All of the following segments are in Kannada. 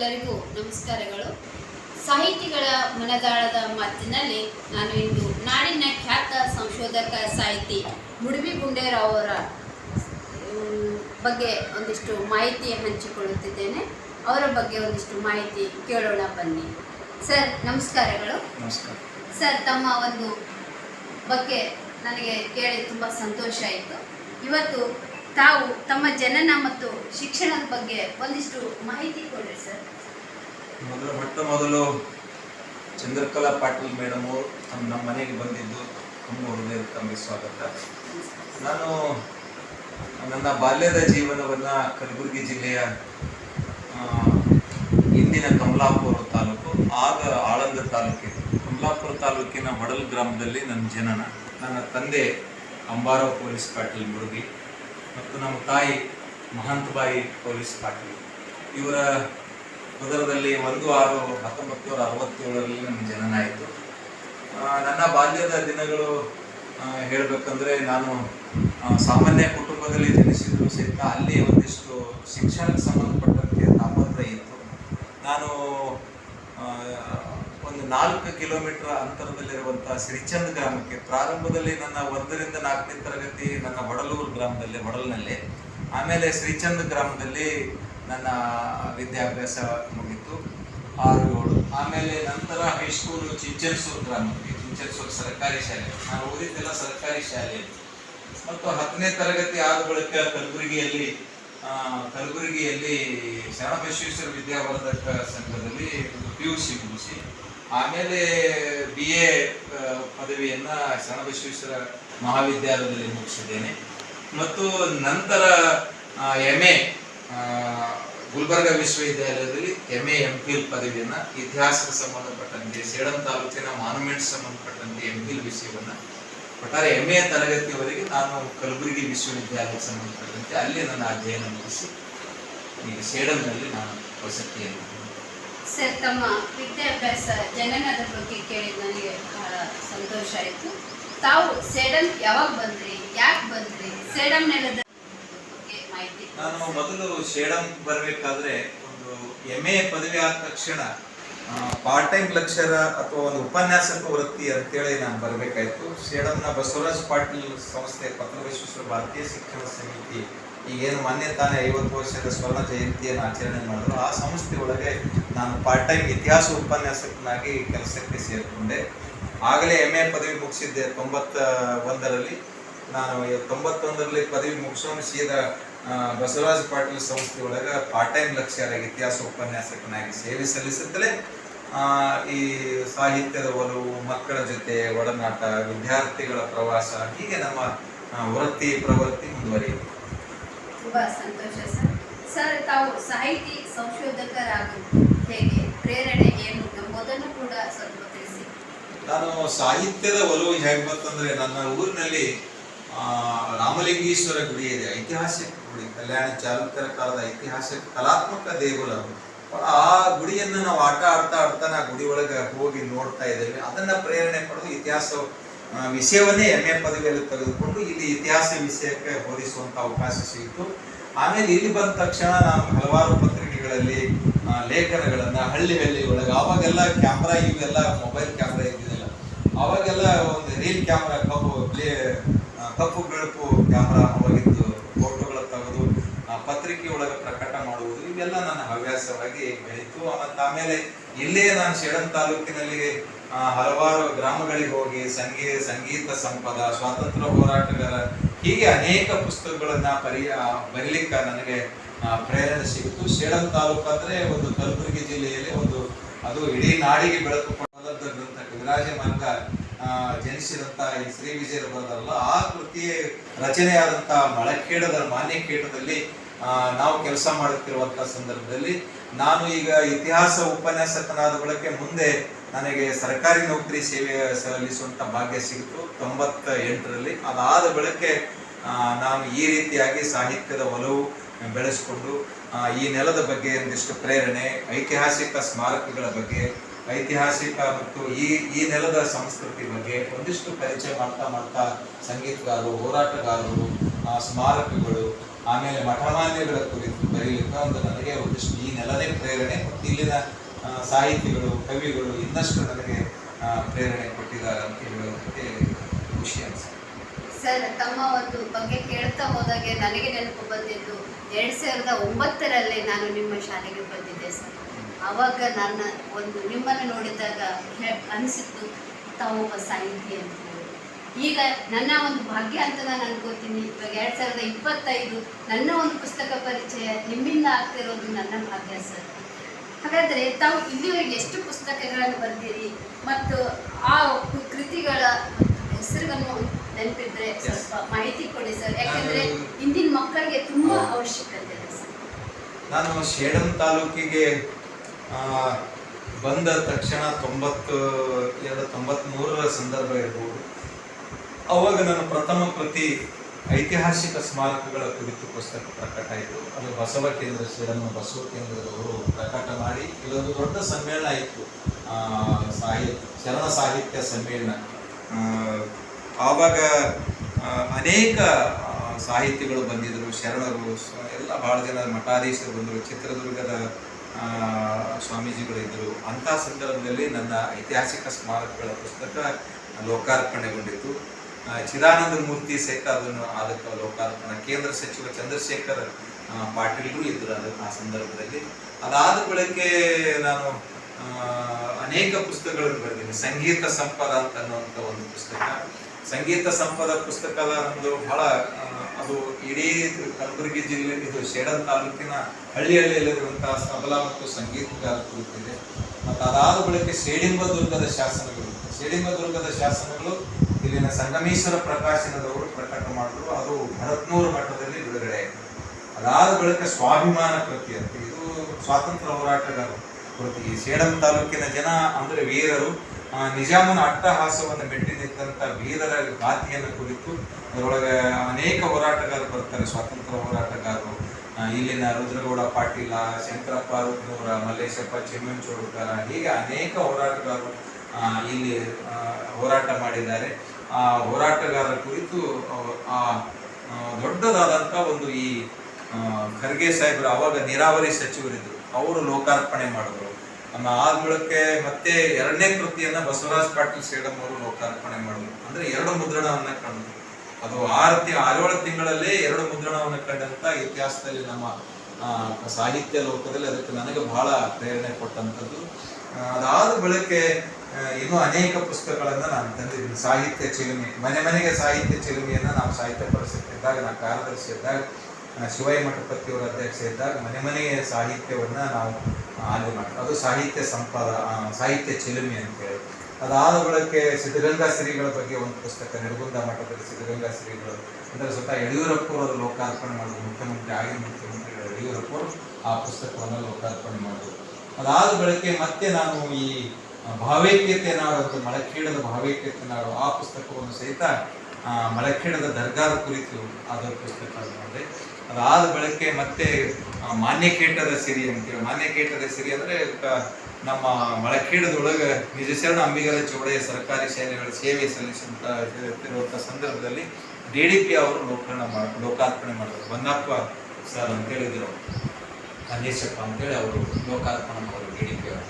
ಎಲ್ಲರಿಗೂ ನಮಸ್ಕಾರಗಳು. ಸಾಹಿತಿಗಳ ಮನದಾಳದ ಮಾತಿನಲ್ಲಿ ನಾನು ಇಂದು ನಾಡಿನ ಖ್ಯಾತ ಸಂಶೋಧಕ ಸಾಹಿತಿ ಮುಡುಬಿ ಗುಂಡೇರಾವ್ ಅವರ ಬಗ್ಗೆ ಒಂದಿಷ್ಟು ಮಾಹಿತಿ ಹಂಚಿಕೊಳ್ಳುತ್ತಿದ್ದೇನೆ. ಅವರ ಬಗ್ಗೆ ಒಂದಿಷ್ಟು ಮಾಹಿತಿ ಕೇಳೋಣ ಬನ್ನಿ. ಸರ್ ನಮಸ್ಕಾರಗಳು. ನಮಸ್ಕಾರ. ಸರ್ ತಮ್ಮ ಒಂದು ಬಗ್ಗೆ ನನಗೆ ಕೇಳಿ ತುಂಬ ಸಂತೋಷ ಆಯಿತು. ಇವತ್ತು ತಾವು ತಮ್ಮ ಜನನ ಮತ್ತು ಶಿಕ್ಷಣದ ಬಗ್ಗೆ ಒಂದಿಷ್ಟು ಮಾಹಿತಿ ಕೊಡ್ರಿ ಸರ್. ಮೊದಲು, ಮೊಟ್ಟ ಮೊದಲು ಚಂದ್ರಕಲಾ ಪಾಟೀಲ್ ಮೇಡಮ್ ಅವರು ನಮ್ಮ ಮನೆಗೆ ಬಂದಿದ್ದು ತುಂಬ ಹೃದಯದ ತಮಗೆ ಸ್ವಾಗತ. ನಾನು ನನ್ನ ಬಾಲ್ಯದ ಜೀವನವನ್ನು ಕಲಬುರಗಿ ಜಿಲ್ಲೆಯ ಇಂದಿನ ಕಮಲಾಪುರ ತಾಲೂಕು, ಆಗ ಆಳಂದ ತಾಲೂಕಿ ಕಮಲಾಪುರ ತಾಲೂಕಿನ ಮಡಲ್ ಗ್ರಾಮದಲ್ಲಿ ನನ್ನ ಜನನ. ನನ್ನ ತಂದೆ ಅಂಬಾರಾವ್ ಪೊಲೀಸ್ ಪಾಟೀಲ್ ಮುರುಗಿ. ಮತ್ತು ನಮ್ಮ ತಾಯಿ ಮಹಂತಬಾಯಿ ಪೊಲೀಸ್ ಪಾಟೀಲ್. ಇವರ ಉದರದಲ್ಲಿ ಒಂದು ಆರು ಹತ್ತೊಂಬತ್ತು ನೂರ ಅರವತ್ತೇಳರಲ್ಲಿ ನಮ್ಮ ಜನನ ಆಯಿತು. ನನ್ನ ಬಾಲ್ಯದ ದಿನಗಳು ಹೇಳಬೇಕಂದ್ರೆ ನಾನು ಸಾಮಾನ್ಯ ಕುಟುಂಬದಲ್ಲಿ ಜನಿಸಿದ್ರು ಸಹಿತ ಅಲ್ಲಿ ಒಂದಿಷ್ಟು ಶಿಕ್ಷಣಕ್ಕೆ ಸಂಬಂಧಪಟ್ಟಂತೆ ತಾಪತ್ರ ಇತ್ತು. ನಾನು ನಾಲ್ಕು ಕಿಲೋಮೀಟರ್ ಅಂತರದಲ್ಲಿರುವಂತಹ ಶ್ರೀಚಂದ್ ಗ್ರಾಮಕ್ಕೆ ಪ್ರಾರಂಭದಲ್ಲಿ ನನ್ನ ಒಂದರಿಂದ ನಾಲ್ಕನೇ ತರಗತಿ ನನ್ನ ಹೊಡಲೂರು ಗ್ರಾಮದಲ್ಲಿ, ಹೊಡಲ್ನಲ್ಲಿ. ಆಮೇಲೆ ಶ್ರೀಚಂದ್ ಗ್ರಾಮದಲ್ಲಿ ನನ್ನ ವಿದ್ಯಾಭ್ಯಾಸ ಮುಗಿತು. ಆರು, ಏಳು. ಆಮೇಲೆ ನಂತರ ಹೈಸ್ಕೂಲು ಚಿಂಚನ್ಸೂರು ಗ್ರಾಮಕ್ಕೆ ಚಿಂಚನ್ಸೂರು ಸರ್ಕಾರಿ ಶಾಲೆ. ನಾನು ಓದಿದ್ದೆಲ್ಲ ಸರ್ಕಾರಿ ಶಾಲೆ. ಮತ್ತು ಹತ್ತನೇ ತರಗತಿ ಆದ ಬಳಿಕ ಕಲಬುರಗಿಯಲ್ಲಿ ಕಲಬುರಗಿಯಲ್ಲಿ ಶರಣಬಸವೇಶ್ವರ ವಿದ್ಯಾವರ್ಧಕ ಸಂಘದಲ್ಲಿ ಪಿ ಯು ಸಿ ಮುಗಿಸಿ. ಆಮೇಲೆ ಬಿ ಎ ಪದವಿಯನ್ನು ಶರಣಬಸವೇಶ್ವರ ಮಹಾವಿದ್ಯಾಲಯದಲ್ಲಿ ಮುಗಿಸಿದ್ದೇನೆ. ಮತ್ತು ನಂತರ ಎಂ ಎ ಗುಲ್ಬರ್ಗ ವಿಶ್ವವಿದ್ಯಾಲಯದಲ್ಲಿ ಎಂ ಎ ಎಂ ಫಿಲ್ ಪದವಿಯನ್ನು ಇತಿಹಾಸಕ್ಕೆ ಸಂಬಂಧಪಟ್ಟಂತೆ ಸೇಡಂ ತಾಲೂಕಿನ ಮಾನ್ಯುಮೆಂಟ್ ಸಂಬಂಧಪಟ್ಟಂತೆ ಎಂ ಫಿಲ್ ವಿಷಯವನ್ನು ಒಟ್ಟಾರೆ ಎಂ ಎ ತರಗತಿಯವರೆಗೆ ನಾನು ಕಲಬುರಗಿ ವಿಶ್ವವಿದ್ಯಾಲಯಕ್ಕೆ ಸಂಬಂಧಪಟ್ಟಂತೆ ಅಲ್ಲಿ ನನ್ನ ಅಧ್ಯಯನ ಮುಗಿಸಿ, ಈಗ ಸೇಡಂನಲ್ಲಿ ನಾನು ವಸತಿಯನ್ನು ಸರ್ ತಮ್ಮ ವಿದ್ಯಾಭ್ಯಾಸ ಜನನದ ಬಗ್ಗೆ ಕೇಳಿ ನನಗೆ ಬಹಳ ಸಂತೋಷ ಆಯಿತು. ತಾವು ಸೇಡಂ ಯಾವಾಗ ಬಂದ್ರಿ ಯಾಕೆ ಬಂದ್ರಿ? ಸೇಡಂ ನೆಲದ ಬಗ್ಗೆ ಮಾಹಿತಿ ನಾನು ಮೊದಲು ಶೇಡಂ ಬರಬೇಕಾದ್ರೆ ಒಂದು ಎಂ ಎ ಪದವಿ ಆದ ತಕ್ಷಣ ಪಾರ್ಟ್ ಟೈಮ್ ಲೆಕ್ಚರ್ ಅಥವಾ ಒಂದು ಉಪನ್ಯಾಸಕ ವೃತ್ತಿ ಅಂತೇಳಿ ನಾನು ಬರಬೇಕಾಯಿತು. ಶೇಡಂನ ಬಸವರಾಜ್ ಪಾಟೀಲ್ ಸಂಸ್ಥೆ ಪತ್ರಬಸವೇಶ್ವರ ಭಾರತೀಯ ಶಿಕ್ಷಣ ಸಮಿತಿ ಈಗೇನು ಮೊನ್ನೆ ತಾನೇ ಐವತ್ತು ವರ್ಷದ ಸ್ವರ್ಣ ಜಯಂತಿಯನ್ನು ಆಚರಣೆ ಮಾಡಿದ್ರು. ಆ ಸಂಸ್ಥೆ ಒಳಗೆ ನಾನು ಪಾರ್ಟ್ ಟೈಮ್ ಇತಿಹಾಸ ಉಪನ್ಯಾಸಕನಾಗಿ ಕೆಲಸಕ್ಕೆ ಸೇರಿಕೊಂಡೆ. ಆಗಲೇ ಎಂ ಎ ಪದವಿ ಮುಗಿಸಿದ್ದೆ. ತೊಂಬತ್ತ ಒಂದರಲ್ಲಿ ನಾನು ತೊಂಬತ್ತೊಂದರಲ್ಲಿ ಪದವಿ ಮುಗಿಸೋನು ಸೀದಾ ಬಸವರಾಜ ಪಾಟೀಲ್ ಸಂಸ್ಥೆ ಒಳಗೆ ಪಾರ್ಟ್ ಟೈಮ್ ಲಕ್ಷ್ಯರಾಗಿ ಇತಿಹಾಸ ಉಪನ್ಯಾಸಕನಾಗಿ ಸೇವೆ ಸಲ್ಲಿಸುತ್ತಲೇ ಈ ಸಾಹಿತ್ಯದ ಒಲವು, ಮಕ್ಕಳ ಜೊತೆ ಒಡನಾಟ, ವಿದ್ಯಾರ್ಥಿಗಳ ಪ್ರವಾಸ ಹೀಗೆ ನಮ್ಮ ವೃತ್ತಿ ಪ್ರವೃತ್ತಿ ಮುಂದುವರಿಯಿತು. ತುಂಬಾ ಸಂತೋಷ ಸರ್ ಸರ್, ತಾವು ಸಾಹಿತಿ ಸಂಶೋಧಕರಾಗಿ ಹೇಗೆ ಪ್ರೇರಣೆ ಏನು ಎಂಬುದನ್ನು ಕೂಡ ಸ್ವಲ್ಪ ತಿಳಿಸಿ ನಾನು ಸಾಹಿತ್ಯದ ಒಲವು ಹೇಗೆ ಬಂತಂದ್ರೆ ನನ್ನ ಊರಿನಲ್ಲಿ ರಾಮಲಿಂಗೇಶ್ವರ ಗುಡಿ ಇದೆ, ಐತಿಹಾಸಿಕ ಗುಡಿ, ಕಲ್ಯಾಣ ಚಾಲುಕ್ಯರ ಕಾಲದ ಐತಿಹಾಸಿಕ ಕಲಾತ್ಮಕ ದೇಗುಲ. ಆ ಗುಡಿಯನ್ನು ನಾವು ಆಟ ಆಡ್ತಾ ಆಡ್ತಾ ನಾ ಗುಡಿ ಒಳಗೆ ಹೋಗಿ ನೋಡ್ತಾ ಇದ್ದೇವೆ ಅದನ್ನ ಪ್ರೇರಣೆ ಪಡೆದು ಇತಿಹಾಸ ವಿಷಯವನ್ನೇ ಎಂ ಎ ಪದವಿಯಲ್ಲಿ ತೆಗೆದುಕೊಂಡು ಇಲ್ಲಿ ಇತಿಹಾಸ ವಿಷಯಕ್ಕೆ ಬೋಧಿಸುವಂತ ಅವಕಾಶ ಸಿಯಿತು ಆಮೇಲೆ ಇಲ್ಲಿ ಬಂದ ತಕ್ಷಣ ನಾನು ಹಲವಾರು ಪತ್ರಿಕೆಗಳಲ್ಲಿ ಲೇಖನಗಳನ್ನು ಹಳ್ಳಿ ಹಳ್ಳಿ ಒಳಗೆ ಅವಾಗೆಲ್ಲ ಕ್ಯಾಮ್ರಾ ಇವೆಲ್ಲ, ಮೊಬೈಲ್ ಕ್ಯಾಮ್ರಾ ಇದ್ದಿದ್ದಿಲ್ಲ. ಅವಾಗೆಲ್ಲ ಒಂದು ರೀಲ್ ಕ್ಯಾಮ್ರಾ ಕಪ್ಪು ಪ್ಲೇ ಕಪ್ಪು ಬೆಳಕು ಕ್ಯಾಮ್ರಾ ಅವಾಗಿದ್ದು ಫೋಟೋಗಳ ತೆಗೆದು ಪತ್ರಿಕೆ ಒಳಗೆ ಪ್ರಕಟ ಮಾಡುವುದು, ಇವೆಲ್ಲ ನನ್ನ ಹವ್ಯಾಸವಾಗಿ ಬೆಳೀತು. ಮತ್ತು ಆಮೇಲೆ ಇಲ್ಲೇ ನಾನು ಸೇಡಂ ತಾಲೂಕಿನಲ್ಲಿ ಹಲವಾರು ಗ್ರಾಮಗಳಿಗೆ ಹೋಗಿ ಸಂಗೀತ ಸಂಗೀತ ಸಂಪದ ಸ್ವಾತಂತ್ರ್ಯ ಹೋರಾಟಗಾರ ಹೀಗೆ ಅನೇಕ ಪುಸ್ತಕಗಳನ್ನ ಪರಿ ಬರೀಲಿಕ್ಕೆ ನನಗೆ ಪ್ರೇರಣೆ ಸಿಗುತ್ತು ಸೇಡಂ ತಾಲೂಕು ಅಂದ್ರೆ ಒಂದು ಕಲಬುರಗಿ ಜಿಲ್ಲೆಯಲ್ಲಿ ಒಂದು ಅದು ಇಡೀ ನಾಡಿಗೆ ಬೆಳಕು ಕೊಡದ ಗ್ರಂಥ. ಕವಿರಾಜ ಮಾರ್ಗ ಆ, ಜನಿಸಿದಂತ ಈ ಶ್ರೀ ವಿಜಯರು ಬರೆದಲ್ಲ ಆ ಕೃತಿಯ ರಚನೆಯಾದಂತ ಮಳಕೇಡದ ಮಾನ್ಯಕೇಟದಲ್ಲಿ ನಾವು ಕೆಲಸ ಮಾಡುತ್ತಿರುವಂತಹ ಸಂದರ್ಭದಲ್ಲಿ ನಾನು ಈಗ ಇತಿಹಾಸ ಉಪನ್ಯಾಸಕನಾದ ಬಳಕೆ ಮುಂದೆ ನನಗೆ ಸರ್ಕಾರಿ ನೌಕರಿ ಸೇವೆ ಸಲ್ಲಿಸುವಂತ ಭಾಗ್ಯ ಸಿಗ್ತು ತೊಂಬತ್ತ ಎಂಟರಲ್ಲಿ ಅದಾದ ಬಳಿಕ ನಾನು ಈ ರೀತಿಯಾಗಿ ಸಾಹಿತ್ಯದ ಒಲವು ಬೆಳೆಸಿಕೊಂಡು ಈ ನೆಲದ ಬಗ್ಗೆ ಒಂದಿಷ್ಟು ಪ್ರೇರಣೆ, ಐತಿಹಾಸಿಕ ಸ್ಮಾರಕಗಳ ಬಗ್ಗೆ, ಐತಿಹಾಸಿಕ ಮತ್ತು ಈ ಈ ನೆಲದ ಸಂಸ್ಕೃತಿ ಬಗ್ಗೆ ಒಂದಿಷ್ಟು ಪರಿಚಯ ಮಾಡ್ತಾ ಮಾಡ್ತಾ ಸಂಗೀತಗಾರರು, ಹೋರಾಟಗಾರರು ಸ್ಮಾರಕಗಳು, ಆಮೇಲೆ ಮಠಮಾನ್ಯಗಳ ಕುರಿತು ಬರೀಲಿಕ್ಕೆ ಒಂದು ನನಗೆ ಒಂದಿಷ್ಟು ಈ ನೆಲನೇ ಪ್ರೇರಣೆ. ಮತ್ತು ಇಲ್ಲಿನ ಸಾಹಿತಿಗಳು ಕವಿಗಳು ಇನ್ನಷ್ಟು ನನಗೆ ಪ್ರೇರಣೆ ಕೊಟ್ಟಿದ್ದಾರೆ ಅಂತ ಹೇಳೋದಕ್ಕೆ ಖುಷಿ ಅನಿಸುತ್ತೆ. ಸರ್, ತಮ್ಮ ಒಂದು ಬಗ್ಗೆ ಕೇಳ್ತಾ ಹೋದಾಗೆ ನನಗೆ ನೆನಪು ಬಂದಿದ್ದು, ಎರಡ್ ಸಾವಿರದ ಒಂಬತ್ತರಲ್ಲಿ ನಾನು ನಿಮ್ಮ ಶಾಲೆಗೆ ಬಂದಿದ್ದೆ ಸರ್. ಆವಾಗ ನನ್ನ ಒಂದು ನಿಮ್ಮನ್ನು ನೋಡಿದಾಗ ಅನಿಸಿತ್ತು ತಾವು ಒಬ್ಬ ಸಾಹಿತಿ ಅಂತ ಈಗ ನನ್ನ ಒಂದು ಭಾಗ್ಯ ಅಂತ ನಾನು ಅನ್ಕೋತೀನಿ, ಇವಾಗ ಎರಡ್ ಸಾವಿರದ ಇಪ್ಪತ್ತೈದು, ನನ್ನ ಒಂದು ಪುಸ್ತಕ ಪರಿಚಯ ನಿಮ್ಮಿಂದ ಆಗ್ತಿರೋದು ನನ್ನ ಭಾಗ್ಯ ಸರ್. ಹಾಗಾದ್ರೆ ತಾವು ಇಲ್ಲಿವರೆಗೆ ಎಷ್ಟು ಪುಸ್ತಕಗಳನ್ನು ಬರೆದಿರಿ ಮತ್ತು ಆ ಕೃತಿಗಳ ಹೆಸರುಗಳನ್ನು ನೆನಪಿದ್ರೆ ಸ್ವಲ್ಪ ಮಾಹಿತಿ ಕೊಡಿ ಸರ್. ಯಾಕಂದ್ರೆ ಇಂದಿನ ಮಕ್ಕಳಿಗೆ ತುಂಬಾ ಅವಶ್ಯಕತೆ ಇದೆ ಸರ್. ನಾನು ಶೇಡಂ ತಾಲೂಕಿಗೆ ಬಂದ ತಕ್ಷಣ ತೊಂಬತ್ತು ಎರಡು ತೊಂಬತ್ಮೂರರ ಸಂದರ್ಭ ಇರ್ಬೋದು. ಅವಾಗ ನನ್ನ ಪ್ರಥಮ ಕೃತಿ ಐತಿಹಾಸಿಕ ಸ್ಮಾರಕಗಳ ಕುರಿತು ಪುಸ್ತಕ ಪ್ರಕಟ ಆಯಿತು ಅದು ಬಸವ ಕೇಂದ್ರ ಶೇಡಂ ಬಸವ ಕೇಂದ್ರದವರು ಪ್ರಕಟ ಮಾಡಿ ಇಲ್ಲೊಂದು ದೊಡ್ಡ ಸಮ್ಮೇಳನ ಆಯಿತು. ಆ, ಸಾಹಿ ಶರಣ ಸಾಹಿತ್ಯ ಸಮ್ಮೇಳನ. ಆವಾಗ ಅನೇಕ ಸಾಹಿತಿಗಳು ಬಂದಿದ್ದರು ಶರಣರು ಎಲ್ಲ ಭಾಳ ಜನ ಮಠಾಧೀಶರು ಬಂದರು. ಚಿತ್ರದುರ್ಗದ ಸ್ವಾಮೀಜಿಗಳಿದ್ದರು ಅಂಥ ಸಂದರ್ಭದಲ್ಲಿ ನನ್ನ ಐತಿಹಾಸಿಕ ಸ್ಮಾರಕಗಳ ಪುಸ್ತಕ ಲೋಕಾರ್ಪಣೆಗೊಂಡಿತ್ತು. ಚಿದಾನಂದ ಮೂರ್ತಿ ಸಹಿತ ಅದನ್ನು ಅದಕ್ಕೆ ಲೋಕಾರ್ಪಣೆ ಕೇಂದ್ರ ಸಚಿವ ಚಂದ್ರಶೇಖರ್ ಪಾಟೀಲ್ರು ಇದ್ದರು ಅದಕ್ಕೆ ಆ ಸಂದರ್ಭದಲ್ಲಿ. ಅದಾದ ಬಳಿಕೆ ನಾನು ಅನೇಕ ಪುಸ್ತಕಗಳನ್ನು ಬರೆದಿದ್ದೀನಿ. ಸಂಗೀತ ಸಂಪದ ಅಂತ ಅನ್ನುವಂಥ ಒಂದು ಪುಸ್ತಕ. ಸಂಗೀತ ಸಂಪದ ಪುಸ್ತಕದ ಒಂದು ಬಹಳ ಅದು ಇಡೀ ಕಲಬುರಗಿ ಜಿಲ್ಲೆ, ಇದು ಸೇಡಂ ತಾಲೂಕಿನ ಹಳ್ಳಿಯಲ್ಲಿರುವಂತಹ ಸಬಲ ಮತ್ತು ಸಂಗೀತಗಾರ ಕುರಿತಿದೆ ಮತ್ತು ಅದಾದ ಬಳಿಕ ಸೇಡಿಂಬ ದುರ್ಗದ ಶಾಸನಗಳು. ಸೇಡಿಂಬ ದುರ್ಗದ ಶಾಸನಗಳು ಇಲ್ಲಿನ ಸಂಗಮೇಶ್ವರ ಪ್ರಕಾಶನದವರು ಪ್ರಕಟ ಮಾಡಿದ್ರು. ಅದು ಭರತ್ನೂರು ಮಠದಲ್ಲಿ ಬಿಡುಗಡೆ ಅದಾದ ಬಳಿಕ ಸ್ವಾಭಿಮಾನ ಕೃತಿ ಅಂತ ಇದು ಸ್ವಾತಂತ್ರ್ಯ ಹೋರಾಟಗಾರರು ಕೃತಿ. ಸೇಡಂ ತಾಲೂಕಿನ ಜನ ಅಂದ್ರೆ ವೀರರು ನಿಜಾಮನ ಅಟ್ಟಹಾಸವನ್ನು ಮೆಟ್ಟಿ ನಿಂತ ವೀರರ ಗಾತಿಯನ್ನು ಕುರಿತು ಅದರೊಳಗೆ ಅನೇಕ ಹೋರಾಟಗಾರರು ಬರ್ತಾರೆ. ಸ್ವಾತಂತ್ರ್ಯ ಹೋರಾಟಗಾರರು ಇಲ್ಲಿನ ರುದ್ರಗೌಡ ಪಾಟೀಲ, ಶಂಕರಪ್ಪ ರುದ್ರವರ ಮಲ್ಲೇಶಪ್ಪ ಚೋಡ್ಕರ ಹೀಗೆ ಅನೇಕ ಹೋರಾಟಗಾರರು ಇಲ್ಲಿ ಹೋರಾಟ ಮಾಡಿದ್ದಾರೆ. ಆ ಹೋರಾಟಗಾರರ ಕುರಿತು, ಆ ದೊಡ್ಡದಾದಂಥ ಒಂದು ಈ ಖರ್ಗೆ ಸಾಹೇಬರು ಅವಾಗ ನೀರಾವರಿ ಸಚಿವರಿದ್ರು. ಅವರು ಲೋಕಾರ್ಪಣೆ ಮಾಡಿದ್ರು. ನಮ್ಮ ಆದ್ಮೇಳಕ್ಕೆ ಮತ್ತೆ ಎರಡನೇ ಕೃತಿಯನ್ನ ಬಸವರಾಜ್ ಪಾಟೀಲ್ ಸೇಡಂ ಅವರು ಲೋಕಾರ್ಪಣೆ ಮಾಡಿದ್ರು. ಅಂದ್ರೆ ಎರಡು ಮುದ್ರಣವನ್ನ ಕಂಡು ಅದು ಆರು ತಿ, ಆರೇಳು ತಿಂಗಳಲ್ಲೇ ಎರಡು ಮುದ್ರಣವನ್ನ ಕಂಡಂತ ಇತಿಹಾಸದಲ್ಲಿ ನಮ್ಮ ಸಾಹಿತ್ಯ ಲೋಕದಲ್ಲಿ ಅದಕ್ಕೆ ನನಗೆ ಬಹಳ ಪ್ರೇರಣೆ ಕೊಟ್ಟಂಥದ್ದು. ಅದಾದ ಬಳಿಕೆ ಇನ್ನೂ ಅನೇಕ ಪುಸ್ತಕಗಳನ್ನು ನಾನು ತಂದಿದ್ದೀನಿ. ಸಾಹಿತ್ಯ ಚಿಲುಮೆ. ಮನೆ ಮನೆಗೆ ಸಾಹಿತ್ಯ ಚಿಲುಮೆಯನ್ನು ನಾವು ಸಾಹಿತ್ಯ ಪರಿಷತ್ ಇದ್ದಾಗ ನಾನು ಕಾರ್ಯದರ್ಶಿ ಇದ್ದಾಗ ಶಿವಯ್ಯ ಮಠಪತಿಯವರ ಅಧ್ಯಕ್ಷ ಇದ್ದಾಗ ಮನೆ ಮನೆಗೆ ಸಾಹಿತ್ಯವನ್ನು ನಾವು ಆ, ಮಾಡ್ತೀವಿ. ಮಾಡಿ ಅದು ಸಾಹಿತ್ಯ ಸಂಪಾದ ಸಾಹಿತ್ಯ ಚಿಲುಮೆ ಅಂತೇಳಿ. ಅದಾದ ಬಳಕೆ ಸಿದ್ಧಗಂಗಾ ಶ್ರೀಗಳ ಬಗ್ಗೆ ಒಂದು ಪುಸ್ತಕ ನಿರ್ಗುಂದ ಮಠದಲ್ಲಿ ಸಿದ್ಧಗಂಗಾ ಶ್ರೀಗಳು. ಅಂದರೆ ಸ್ವತಃ ಯಡಿಯೂರಪ್ಪರವರು ಲೋಕಾರ್ಪಣೆ ಮಾಡಿದ್ರು. ಮುಖ್ಯಮಂತ್ರಿ ಆಗಿನ ಮುಖ್ಯಮಂತ್ರಿ ಯಡಿಯೂರಪ್ಪರು ಆ ಪುಸ್ತಕವನ್ನು ಲೋಕಾರ್ಪಣೆ ಮಾಡಿದ್ರು. ಅದಾದ ಬಳಕೆ ಮತ್ತೆ ನಾನು ಈ ಭಾವೈಕ್ಯತೆ ನಾಡು ಮಳಖೇಡದ ಭಾವೈಕ್ಯತೆ ಆ ಪುಸ್ತಕವನ್ನು ಸಹಿತ ಮಳಖೇಡದ ದರ್ಗಾದ ಕುರಿತು ಆದ ಪುಸ್ತಕ ಮಾಡಿದೆ ಅದಾದ ಬಳಕೆ ಮತ್ತೆ ಮಾನ್ಯಕೇಟದ ಸಿರಿ ಅಂತೇಳಿ ಮಾನ್ಯಕೇಟದ ಸಿರಿ ಅಂದರೆ ನಮ್ಮ ಮಳಖೇಡದೊಳಗೆ ನಿಜಶರಣ ಅಂಬಿಗರ ಚೌಡೆಯ ಸರ್ಕಾರಿ ಶಾಲೆಗಳ ಸೇವೆ ಸಲ್ಲಿಸುವಂತ ಇರುವಂತ ಸಂದರ್ಭದಲ್ಲಿ ಡಿ ಡಿ ಪಿ ಅವರು ಲೋಕರ್ಣ ಮಾಡ, ಲೋಕಾರ್ಪಣೆ ಮಾಡಿದ್ರು. ಬನ್ನಪ್ಪ ಸರ್ ಅಂತ ಹೇಳಿದ್ರು. ಅಂತೇಳಿ ಅವರು ಲೋಕಾರ್ಪಣೆ ಮಾಡಿದ್ರು ಡಿ ಡಿ ಪಿ ಅವರು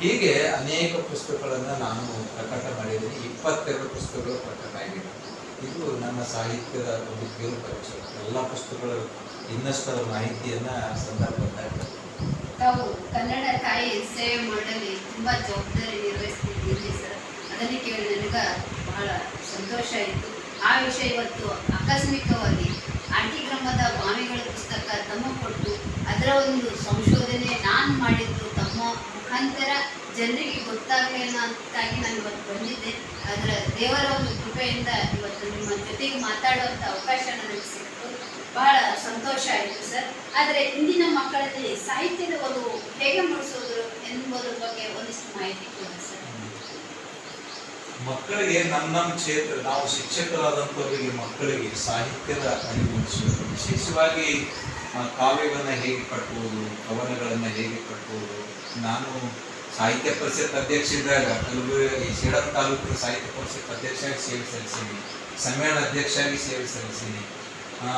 ಹೀಗೆ ಅನೇಕ ಪುಸ್ತಕಗಳನ್ನು ನಾನು ಪ್ರಕಟ ಮಾಡಿದ್ದೀನಿ. ಇಪ್ಪತ್ತೆರಡು ಪುಸ್ತಕಗಳು ಪ್ರಕಟ ಆಗಿದೆ ಇದು ನನ್ನ ಸಾಹಿತ್ಯದ ಒಂದು ಕಿರು ಪರಿಚಯ. ಎಲ್ಲ ಪುಸ್ತಕಗಳು ಇನ್ನಷ್ಟರ ಮಾಹಿತಿಯನ್ನ ಸಂದರ್ಭ ಬಂದಾಗ ತಾವು ಕನ್ನಡ ತಾಯಿ ಸೇವೆ ಮಾಡಲಿ, ತುಂಬಾ ಜವಾಬ್ದಾರಿ ನಿರ್ವಹಿಸ್ತಿದ್ದೀರಿ ಸರ್. ಅದನ್ನು ಕೇಳಿ ನನಗೆ ಬಹಳ ಸಂತೋಷ ಆಯಿತು. ಆ ವಿಷಯ ಇವತ್ತು ಆಕಸ್ಮಿಕವಾಗಿ ಆಂಟಿಗ್ರಾಮದ ಬಾವಿಗಳ ಪುಸ್ತಕ ತಮ್ಮ ಕೊಟ್ಟು ಅದರ ಒಂದು ಸಂಶೋಧನೆ ನಾನು ಮಾಡಿದ್ದು ಮುಖಾಂತರ ಜನರಿಗೆ ಗೊತ್ತಾಗಲಿ ಅನ್ನೋದಕ್ಕಾಗಿ ನಾನು ಇವತ್ತು ಬಂದಿದ್ದೆ. ಅದರ ದೇವರ ಒಂದು ಕೃಪೆಯಿಂದ ಇವತ್ತು ನಿಮ್ಮ ಜೊತೆಗೆ ಮಾತಾಡುವಂಥ ಅವಕಾಶ ನನಗೆ ಸಿಕ್ತು. ಬಹಳ ಸಂತೋಷ ಆಯಿತು ಸರ್. ಆದರೆ ಇಂದಿನ ಮಕ್ಕಳಲ್ಲಿ ಸಾಹಿತ್ಯದ ಒಂದು ಹೇಗೆ ಮೂಡಿಸೋದು ಎನ್ನುವುದ್ರ ಬಗ್ಗೆ ಒಂದಿಷ್ಟು ಮಾಹಿತಿ ಕೊಡಿ ಸರ್. ಮಕ್ಕಳಿಗೆ ನಮ್ಮ ನಮ್ಮ ಕ್ಷೇತ್ರ, ನಾವು ಶಿಕ್ಷಕರಾದಂಥವರಿಗೆ ಮಕ್ಕಳಿಗೆ ಸಾಹಿತ್ಯದ ಅರಿವು ವಿಶೇಷವಾಗಿ ಕಾವ್ಯವನ್ನು ಹೇಗೆ ಕಟ್ಟುವುದು ಕವನಗಳನ್ನು ಹೇಗೆ ಕಟ್ಟುವುದು ನಾನು ಸಾಹಿತ್ಯ ಪರಿಷತ್ ಅಧ್ಯಕ್ಷ ಇದ್ದಾಗ ಕಲಬುರಗಿ ಸೇಡಂ ತಾಲೂಕಿನ ಸಾಹಿತ್ಯ ಪರಿಷತ್ ಅಧ್ಯಕ್ಷರಾಗಿ ಸೇವೆ ಸಲ್ಲಿಸೀನಿ, ಸಮ್ಮೇಳನ ಅಧ್ಯಕ್ಷರಾಗಿ ಸೇವೆ ಸಲ್ಲಿಸೀನಿ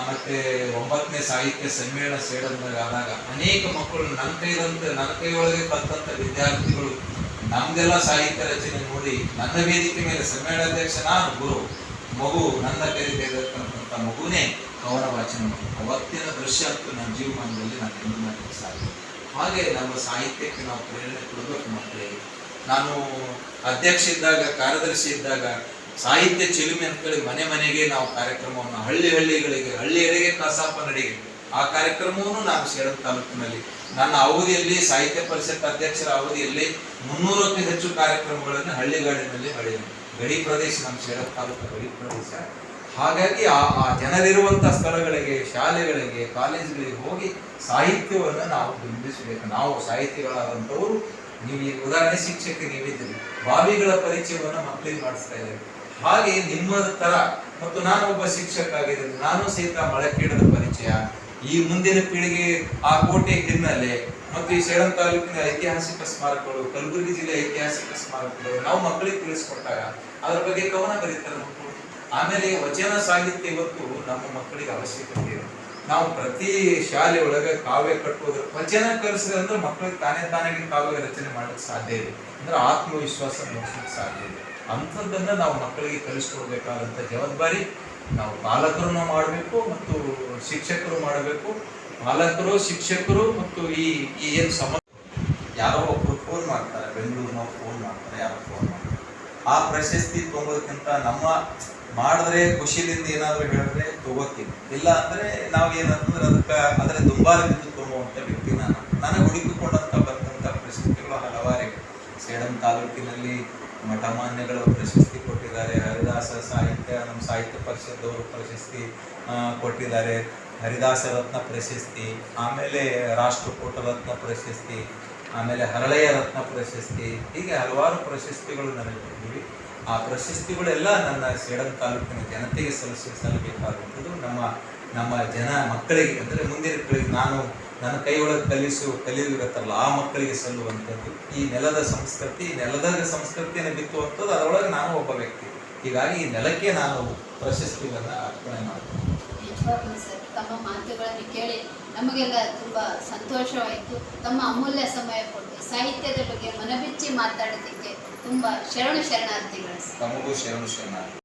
ಮತ್ತು ಒಂಬತ್ತನೇ ಸಾಹಿತ್ಯ ಸಮ್ಮೇಳನ ಸೇಡಂದಾಗ ಆದಾಗ ಅನೇಕ ಮಕ್ಕಳು ನನ್ನ ಕೈದಂತ, ನನ್ನ ಕೈಯೊಳಗೆ ಬಂದಂಥ ವಿದ್ಯಾರ್ಥಿಗಳು ನಮ್ದೆಲ್ಲ ಸಾಹಿತ್ಯ ರಚನೆ ನೋಡಿ ನನ್ನ ವೇದಿಕೆ ಮೇಲೆ ಸಮ್ಮೇಳನ ಅಧ್ಯಕ್ಷ ನಾನು, ಗುರು, ಮಗು, ನನ್ನ ಕೈ ತೆಗೆದಂತ ಮಗುನೇ ಕವನ ವಾಚನ. ಅವತ್ತಿನ ದೃಶ್ಯ ಅಂತೂ ನನ್ನ ಜೀವಮಾನದಲ್ಲಿ ನಾನು ಎಂದು ಮಾಡಲಿಕ್ಕೆ ಸಾಧ್ಯ ಹಾಗೆ ನಮ್ಮ ಸಾಹಿತ್ಯಕ್ಕೆ ನಾವು ಪ್ರೇರಣೆ ಕೊಡಬೇಕು ಮಕ್ಕಳಿಗೆ. ನಾನು ಅಧ್ಯಕ್ಷ ಇದ್ದಾಗ, ಕಾರ್ಯದರ್ಶಿ ಇದ್ದಾಗ, ಸಾಹಿತ್ಯ ಚಿಲುಮೆ ಅಂತೇಳಿ ಮನೆ ಮನೆಗೆ ನಾವು ಕಾರ್ಯಕ್ರಮವನ್ನು ಹಳ್ಳಿ ಹಳ್ಳಿಗಳಿಗೆ ಹಳ್ಳಿಗಳಿಗೆ ಕಸಾಪ ನಡಿಗೆ ಆ ಕಾರ್ಯಕ್ರಮವನ್ನು ನಾನು ಸೇಡಂ ತಾಲೂಕಿನಲ್ಲಿ. ನನ್ನ ಅವಧಿಯಲ್ಲಿ ಸಾಹಿತ್ಯ ಪರಿಷತ್ ಅಧ್ಯಕ್ಷರ ಅವಧಿಯಲ್ಲಿ ಮುನ್ನೂರಕ್ಕೂ ಹೆಚ್ಚು ಕಾರ್ಯಕ್ರಮಗಳನ್ನು ಹಳ್ಳಿಗಾಡಿನಲ್ಲಿ ಹಳ್ಳಿ ಗಡಿ ಪ್ರದೇಶ ನಮ್ಮ ಸೇಡಂ ತಾಲೂಕು ಗಡಿ ಪ್ರದೇಶ. ಹಾಗಾಗಿ ಆ ಆ ಜನರಿರುವಂತ ಸ್ಥಳಗಳಿಗೆ, ಶಾಲೆಗಳಿಗೆ, ಕಾಲೇಜುಗಳಿಗೆ ಹೋಗಿ ಸಾಹಿತ್ಯವನ್ನು ನಾವು ಬಿಂಬಿಸಬೇಕು. ನಾವು ಸಾಹಿತ್ಯಗಳಾದಂಥವರು ನೀವು ಈ ಉದಾಹರಣೆ ಶಿಕ್ಷಕ ನೀವಿದ್ದೀರಿ. ಬಾವಿಗಳ ಪರಿಚಯವನ್ನು ಮಕ್ಕಳಿಗೆ ಮಾಡಿಸ್ತಾ ಇದ್ದಾರೆ. ಹಾಗೆ ನಿಮ್ಮ ತರ, ಮತ್ತು ನಾನು ಒಬ್ಬ ಶಿಕ್ಷಕ ಆಗಿದ್ದೀನಿ, ನಾನು ಸಹಿತ ಮಳೆಕೀಡದ ಪರಿಚಯ. ಈ ಮುಂದಿನ ಪೀಳಿಗೆ ಆ ಕೋಟೆ ಹಿನ್ನೆಲೆ, ಮತ್ತು ಈ ಸೇಡಂ ತಾಲೂಕಿನ ಐತಿಹಾಸಿಕ ಸ್ಮಾರಕಗಳು, ಕಲಬುರಗಿ ಜಿಲ್ಲೆ ಐತಿಹಾಸಿಕ ಸ್ಮಾರಕಗಳು, ನಾವು ಮಕ್ಕಳಿಗೆ ತಿಳಿಸ್ಕೊಟ್ಟಾಗ, ಅದ್ರ ಬಗ್ಗೆ ಕವನ ಬರೀತಾರೆ ಮಕ್ಕಳು ಆಮೇಲೆ ವಚನ ಸಾಹಿತ್ಯ ಇವತ್ತು ನಮ್ಮ ಮಕ್ಕಳಿಗೆ ಅವಶ್ಯಕತೆ ಇದೆ. ನಾವು ಪ್ರತಿ ಶಾಲೆ ಒಳಗೆ ಕಾವ್ಯ ಕಟ್ಟುವುದ್ರ ವಚನ ಕಲಿಸಿದ್ರೆ ಮಕ್ಕಳಿಗೆ ತಾನೇ ತಾನೇ ಕಾವ್ಯ ರಚನೆ ಮಾಡಕ್ಕೆ ಸಾಧ್ಯ ಇದೆ. ಅಂದ್ರೆ ಆತ್ಮವಿಶ್ವಾಸ ಮೂಡಿಸಲಿಕ್ಕೆ ಸಾಧ್ಯ ಇದೆ. ಅಂಥದ್ದನ್ನ ನಾವು ಮಕ್ಕಳಿಗೆ ಕಲಿಸ್ಕೊಡ್ಬೇಕಾದಂಥ ಜವಾಬ್ದಾರಿ ನಾವು ಪಾಲಕರನ್ನು ಮಾಡಬೇಕು ಮತ್ತು ಶಿಕ್ಷಕರು ಮಾಡಬೇಕು. ಪಾಲಕರು, ಶಿಕ್ಷಕರು ಮತ್ತು ಈ ಈ ಏನು ಸಮ ಯಾರೋ ಒಬ್ರು ಫೋನ್ ಮಾಡ್ತಾರೆ. ಬೆಂಗಳೂರಿನವ್ರು ಫೋನ್ ಮಾಡ್ತಾರೆ. ಯಾರೋ ಫೋನ್ ಆ ಪ್ರಶಸ್ತಿ ತಗೋದಕ್ಕಿಂತ ನಮ್ಮ ಮಾಡಿದ್ರೆ ಖುಷಿಲಿಂದ ಏನಾದರೂ ಹೇಳಿದ್ರೆ ತಗೋತೀನಿ. ಇಲ್ಲ ಅಂದ್ರೆ ನಾವು ಏನಂತಂದ್ರೆ ಅದಕ್ಕೆ ಅದರ ಬಿದ್ದು ತಗೊಳ್ಳುವಂಥ ವ್ಯಕ್ತಿ ನಾನು. ನನಗೆ ಹುಡುಕಿಕೊಂಡಂತ ಬಂದಂತ ಪ್ರಶಸ್ತಿಗಳು ಹಲವಾರಿವೆ ಸೇಡಂ ತಾಲೂಕಿನಲ್ಲಿ ಮಠಮಾನ್ಯಗಳು ಪ್ರಶಸ್ತಿ ಕೊಟ್ಟಿದ್ದಾರೆ. ಹರಿದಾಸ ಸಾಹಿತ್ಯ, ನಮ್ಮ ಸಾಹಿತ್ಯ ಪರಿಷತ್ತವರು ಪ್ರಶಸ್ತಿ ಕೊಟ್ಟಿದ್ದಾರೆ. ಹರಿದಾಸ ರತ್ನ ಪ್ರಶಸ್ತಿ, ಆಮೇಲೆ ರಾಷ್ಟ್ರಕೂಟ ರತ್ನ ಪ್ರಶಸ್ತಿ ಆಮೇಲೆ ಹರಳೆಯ ರತ್ನ ಪ್ರಶಸ್ತಿ, ಹೀಗೆ ಹಲವಾರು ಪ್ರಶಸ್ತಿಗಳು ನನಗೆ ಬಂದಿವೆ. ಆ ಪ್ರಶಸ್ತಿಗಳೆಲ್ಲ ನನ್ನ ಸೇಡಂ ತಾಲೂಕಿನ ಜನತೆಗೆ ಸಲ್ಲಿಸಿ ಸಲ್ಲಬೇಕಾದಂಥದ್ದು ನಮ್ಮ ನಮ್ಮ ಜನ ಮಕ್ಕಳಿಗೆ, ಅಂದರೆ ಮುಂದಿನ ಪೀಳಿಗೆ ನಾನು ನನ್ನ ಕೈ ಒಳಗೆ ಕಲಿಸು ಕಲಿಯಲಿರುತ್ತಲ್ಲ ಆ ಮಕ್ಕಳಿಗೆ ಸಲ್ಲುವಂಥದ್ದು. ಈ ನೆಲದ ಸಂಸ್ಕೃತಿ ನೆಲದ ಸಂಸ್ಕೃತಿಯನ್ನು ಬಿತ್ತುವಂಥದ್ದು, ಅದರೊಳಗೆ ನಾನು ಒಬ್ಬ ವ್ಯಕ್ತಿ. ಹೀಗಾಗಿ ಈ ನೆಲಕ್ಕೆ ನಾನು ಪ್ರಶಸ್ತಿಗಳನ್ನು ಅರ್ಪಣೆ ಮಾಡ್ತೇನೆ. ತಮ್ಮ ಮಾತುಗಳನ್ನು ಕೇಳಿ ನಮಗೆಲ್ಲ ತುಂಬ ಸಂತೋಷವಾಯಿತು. ತಮ್ಮ ಅಮೂಲ್ಯ ಸಮಯ ಕೊಟ್ಟು ಸಾಹಿತ್ಯದ ಬಗ್ಗೆ ಮನಬಿಚ್ಚಿ ಮಾತಾಡೋದಕ್ಕೆ ತುಂಬ ಶರಣು ಶರಣಾರ್ಥಿಗಳು. ತಮಗೂ ಶರಣು ಶರಣ